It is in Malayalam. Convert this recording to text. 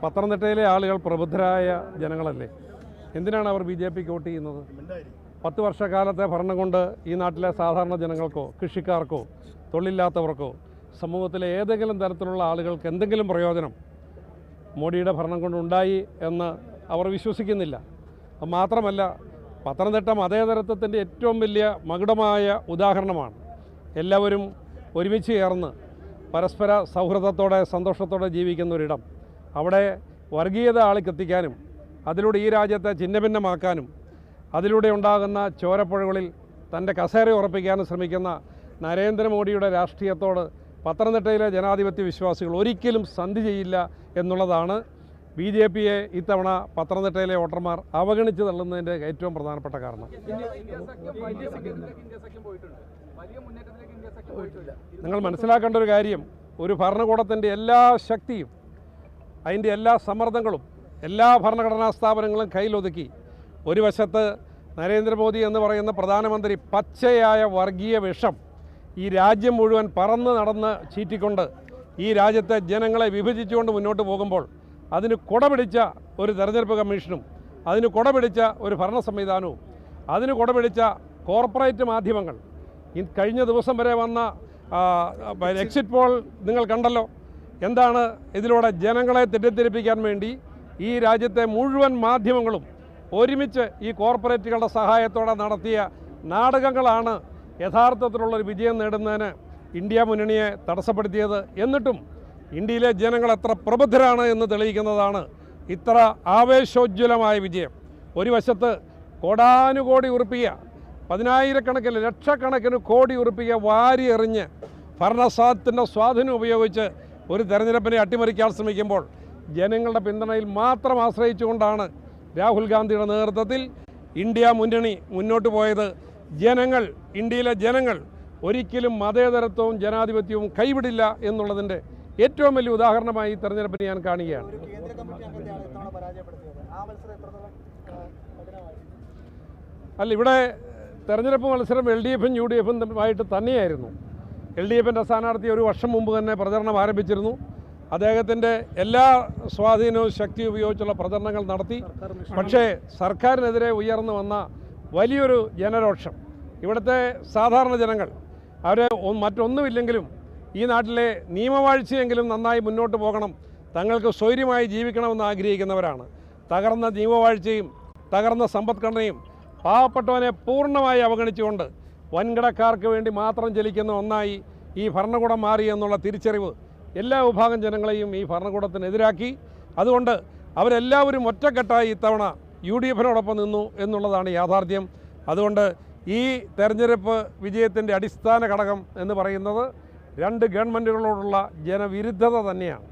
പത്തനംതിട്ടയിലെ ആളുകൾ പ്രബുദ്ധരായ ജനങ്ങളല്ലേ? എന്തിനാണ് അവർ ബി ജെ പിക്ക് വോട്ട് ചെയ്യുന്നത്? പത്ത് വർഷക്കാലത്തെ ഭരണം കൊണ്ട് ഈ നാട്ടിലെ സാധാരണ ജനങ്ങൾക്കോ കൃഷിക്കാർക്കോ തൊഴിലില്ലാത്തവർക്കോ സമൂഹത്തിലെ ഏതെങ്കിലും തരത്തിലുള്ള ആളുകൾക്ക് എന്തെങ്കിലും പ്രയോജനം മോഡിയുടെ ഭരണം കൊണ്ടുണ്ടായി എന്ന് അവർ വിശ്വസിക്കുന്നില്ല. മാത്രമല്ല പത്തനംതിട്ട മതേതരത്വത്തിന്റെ ഏറ്റവും വലിയ മകുടമായ ഉദാഹരണമാണ്. എല്ലാവരും ഒരുമിച്ച് ചേർന്ന് പരസ്പര സൗഹൃദത്തോടെ സന്തോഷത്തോടെ ജീവിക്കുന്ന ഒരിടം. അവിടെ വർഗീയത ആളിക്കെത്തിക്കാനും അതിലൂടെ ഈ രാജ്യത്തെ ഛിന്നഭിന്നമാക്കാനും അതിലൂടെ ഉണ്ടാകുന്ന ചോരപ്പുഴകളിൽ തന്റെ കസേര ഉറപ്പിക്കാനും ശ്രമിക്കുന്ന നരേന്ദ്രമോദിയുടെ രാഷ്ട്രീയത്തോട് പത്തനംതിട്ടയിലെ ജനാധിപത്യ വിശ്വാസികൾ ഒരിക്കലും സന്ധി ചെയ്യില്ല എന്നുള്ളതാണ് ബി ജെ പിയെ ഇത്തവണ പത്തനംതിട്ടയിലെ വോട്ടർമാർ അവഗണിച്ച് തള്ളുന്നതിന്റെ ഏറ്റവും പ്രധാനപ്പെട്ട കാരണം. നിങ്ങൾ മനസ്സിലാക്കേണ്ട ഒരു കാര്യം ഒരു ഭരണകൂടത്തിന്റെ എല്ലാ ശക്തിയും അതിന്റെ എല്ലാ സമ്മർദ്ദങ്ങളും എല്ലാ ഭരണഘടനാ സ്ഥാപനങ്ങളും കയ്യിലൊതുക്കി. ഒരു വശത്ത് നരേന്ദ്രമോദി എന്ന് പറയുന്ന പ്രധാനമന്ത്രി പച്ചയായ വർഗീയ വിഷം ഈ രാജ്യം മുഴുവൻ പറന്ന് നടന്ന് ചീറ്റിക്കൊണ്ട് ഈ രാജ്യത്തെ ജനങ്ങളെ വിഭജിച്ചുകൊണ്ട് മുന്നോട്ട് പോകുമ്പോൾ അതിന് കുടപിടിച്ച ഒരു തെരഞ്ഞെടുപ്പ് കമ്മീഷനും അതിന് കുടപിടിച്ച ഒരു ഭരണ സംവിധാനവും അതിന് കുടപിടിച്ച കോർപ്പറേറ്റ് മാധ്യമങ്ങൾ. കഴിഞ്ഞ ദിവസം വരെ വന്ന എക്സിറ്റ് പോൾ നിങ്ങൾ കണ്ടല്ലോ. എന്താണ് ഇതിലൂടെ ജനങ്ങളെ തെറ്റിദ്ധരിപ്പിക്കാൻ വേണ്ടി ഈ രാജ്യത്തെ മുഴുവൻ മാധ്യമങ്ങളും ഒരുമിച്ച് ഈ കോർപ്പറേറ്റുകളുടെ സഹായത്തോടെ നടത്തിയ നാടകങ്ങളാണ് യഥാർത്ഥത്തിലുള്ളൊരു വിജയം നേടുന്നതിന് ഇന്ത്യ മുന്നണിയെ തടസ്സപ്പെടുത്തിയത്. എന്നിട്ടും ഇന്ത്യയിലെ ജനങ്ങൾ എത്ര പ്രബുദ്ധരാണ് എന്ന് തെളിയിക്കുന്നതാണ് ഇത്ര ആവേശോജ്വലമായ വിജയം. ഒരു വശത്ത് കോടാനുകോടി ഉറുപ്പിക പതിനായിരക്കണക്കിന് ലക്ഷക്കണക്കിന് കോടി ഉറുപ്പിക വാരി എറിഞ്ഞ് ഭരണസാധത്തിന്റെ സ്വാധീനം ഉപയോഗിച്ച് ഒരു തെരഞ്ഞെടുപ്പിനെ അട്ടിമറിക്കാൻ ശ്രമിക്കുമ്പോൾ ജനങ്ങളുടെ പിന്തുണയിൽ മാത്രം ആശ്രയിച്ചുകൊണ്ടാണ് രാഹുൽ ഗാന്ധിയുടെ നേതൃത്വത്തിൽ ഇന്ത്യ മുന്നണി മുന്നോട്ട് പോയത്. ജനങ്ങൾ ഇന്ത്യയിലെ ജനങ്ങൾ ഒരിക്കലും മതേതരത്വവും ജനാധിപത്യവും കൈവിടില്ല എന്നുള്ളതിന്റെ ഏറ്റവും വലിയ ഉദാഹരണമായി ഈ തെരഞ്ഞെടുപ്പിനെ ഞാൻ കാണുകയാണ്. അല്ല ഇവിടെ തെരഞ്ഞെടുപ്പ് മത്സരം എൽ ഡി എഫും യു ഡി എഫും ആയിട്ട് തന്നെയായിരുന്നു. എൽ ഡി എഫിന്റെ സ്ഥാനാർത്ഥി ഒരു വർഷം മുമ്പ് തന്നെ പ്രചരണം ആരംഭിച്ചിരുന്നു. അദ്ദേഹത്തിന്റെ എല്ലാ സ്വാധീനവും ശക്തി ഉപയോഗിച്ചുള്ള പ്രചരണങ്ങൾ നടത്തി. പക്ഷേ സർക്കാരിനെതിരെ ഉയർന്നു വന്ന വലിയൊരു ജനരോക്ഷം ഇവിടുത്തെ സാധാരണ ജനങ്ങൾ അവരെ മറ്റൊന്നുമില്ലെങ്കിലും ഈ നാട്ടിലെ നിയമവാഴ്ചയെങ്കിലും നന്നായി മുന്നോട്ട് പോകണം. തങ്ങൾക്ക് സ്വൈര്യമായി ജീവിക്കണമെന്ന് ആഗ്രഹിക്കുന്നവരാണ്. തകർന്ന നിയമവാഴ്ചയും തകർന്ന സമ്പദ്ഘടനയും പാവപ്പെട്ടവനെ പൂർണമായി അവഗണിച്ചുകൊണ്ട് വൻകിടക്കാർക്ക് വേണ്ടി മാത്രം ചലിക്കുന്ന ഒന്നായി ഈ ഭരണകൂടം മാറി എന്നുള്ള തിരിച്ചറിവ് എല്ലാ വിഭാഗം ജനങ്ങളെയും ഈ ഭരണകൂടത്തിനെതിരാക്കി അതുകൊണ്ട് അവരെല്ലാവരും ഒറ്റക്കെട്ടായി ഇത്തവണ യു ഡി എഫിനോടൊപ്പം നിന്നു എന്നുള്ളതാണ് യാഥാർത്ഥ്യം. അതുകൊണ്ട് ഈ തെരഞ്ഞെടുപ്പ് വിജയത്തിന്റെ അടിസ്ഥാന ഘടകം എന്ന് പറയുന്നത് രണ്ട് ഗവൺമെന്റുകളോടുള്ള ജനവിരുദ്ധത തന്നെയാണ്.